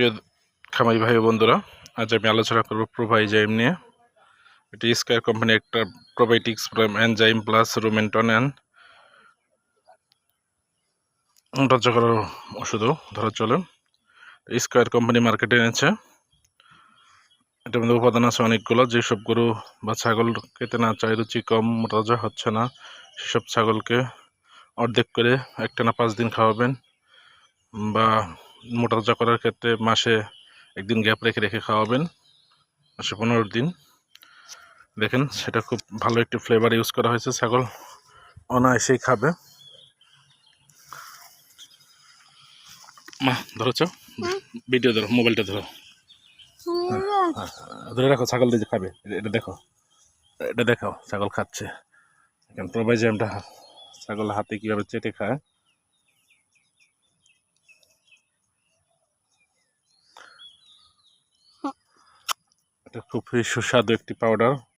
প্রিয় খামারি ভাই বন্ধুরা, আজ আমি আলোচনা করব প্রোভাইজাইম নিয়ে। এটি স্কয়ার কোম্পানি একটা প্রোবায়োটিক্স এনজাইম প্লাস রুমেন্টন অ্যান্ড রজ্জ করার ওষুধও ধরা চলে। স্কয়ার কোম্পানি মার্কেটে এনেছে। এটার মধ্যে উপাদান আছে অনেকগুলো, যেসব গরু বা ছাগল খেতে না চায়, রুচি কম রাজা হচ্ছে না, সেসব ছাগলকে অর্ধেক করে একটা না পাঁচ দিন খাওয়াবেন বা মোটা তাজা করার ক্ষেত্রে মাসে একদিন গ্যাপ রেখে রেখে খাওয়াবেন, মাসে পনেরো দিন। দেখেন, সেটা খুব ভালো একটি ফ্লেভার ইউজ করা হয়েছে। ছাগল অনায়াসেই খাবে। মা ধরেছ ভিডিও ধরো মোবাইলটা ধরো। ধরে রাখো, ছাগল দিয়ে খাবে। এটা- এটা দেখো। এটা দেখাও, ছাগল খাচ্ছে। এখন প্রবাই জ্যামটা ছাগল হাতে কীভাবে চেটে খায়। এটা খুবই সুস্বাদু একটি পাউডার